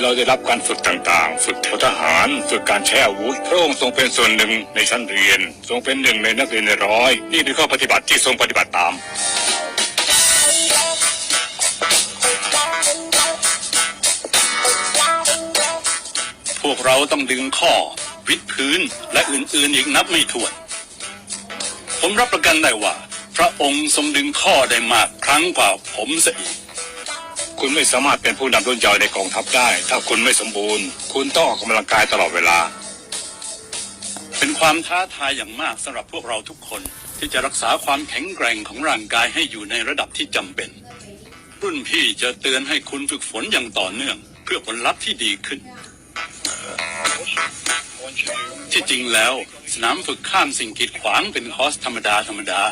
อเราได้รับการฝึกต่างๆ ฝึกแถวทหาร ฝึกการใช้อาวุธ พระองค์ทรงเป็นส่วนหนึ่งในชั้นเรียน ทรงเป็นหนึ่งในนักเรียนในร้อย นี่คือข้อปฏิบัติที่ทรงปฏิบัติตามพวกเราต้องดึงข้อ วิดพื้นและอื่นๆอีกนับไม่ถ้วน ผมรับประกันได้ว่า พระองค์ทรงดึงข้อได้มากครั้งกว่าผมเสียอีก คุณไม่สามารถเป็นผู้นำรุ่นเยาว์ในกองทัพได้ ถ้าคุณไม่สมบูรณ์ คุณต้องออกกำลังกายตลอดเวลา เป็นความท้าทายอย่างมากสำหรับพวกเราทุกคนที่จะรักษาความแข็งแกร่งของร่างกายให้อยู่ในระดับที่จำเป็น รุ่นพี่จะเตือนให้คุณฝึกฝนอย่างต่อเนื่อง เพื่อผลลัพธ์ที่ดีขึ้น ที่จริงแล้ว สนามฝึกข้ามสิ่งกีดขวางเป็นคอร์สธรรมดาธรรมดา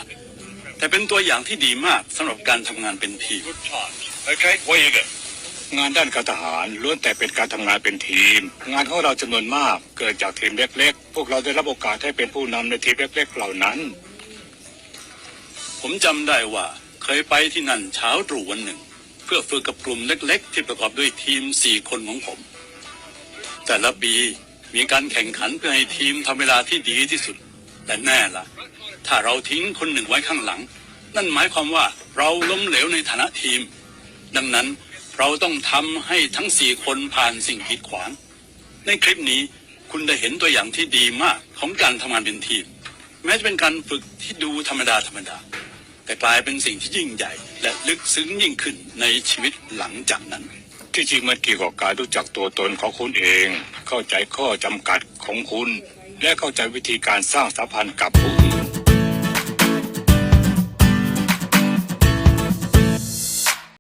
แต่เป็นตัวอย่างที่ดีมากสำหรับการทำงานเป็นทีม Okay, where you go? งานด้านการทหารล้วนแต่เป็นการทำงานเป็นทีม งานของเราจำนวนมากเกิดจากทีมเล็กๆ พวกเราได้รับโอกาสให้เป็นผู้นำในทีมเล็กๆ เหล่านั้น ผมจำได้ว่าเคยไปที่นั่นเช้าตรู่วันหนึ่ง เพื่อฝึกกับกลุ่มเล็กๆ ที่ประกอบด้วยทีมสี่คนของผม แต่ละปีมีการแข่งขันเพื่อให้ทีมทำเวลาที่ดีที่สุด แต่แน่ละถ้าเราทิ้งคนหนึ่งไว้ข้างหลัง นั่นหมายความว่าเราล้มเหลวในฐานะทีม ดังนั้นเราต้องทำให้ทั้งสี่คนผ่านสิ่งกีดขวาง ในคลิปนี้คุณได้เห็นตัวอย่างที่ดีมากของการทำงานเป็นทีม แม้จะเป็นการฝึกที่ดูธรรมดาธรรมดา แต่กลายเป็นสิ่งที่ยิ่งใหญ่ และลึกซึ้งยิ่งขึ้นในชีวิตหลังจากนั้น ที่จริงมันเกี่ยวกับการรู้จักตัวตนของคุณเอง เข้าใจข้อจำกัดของคุณ และเข้าใจวิธีการสร้างสัมพันธ์กับผู้อื่น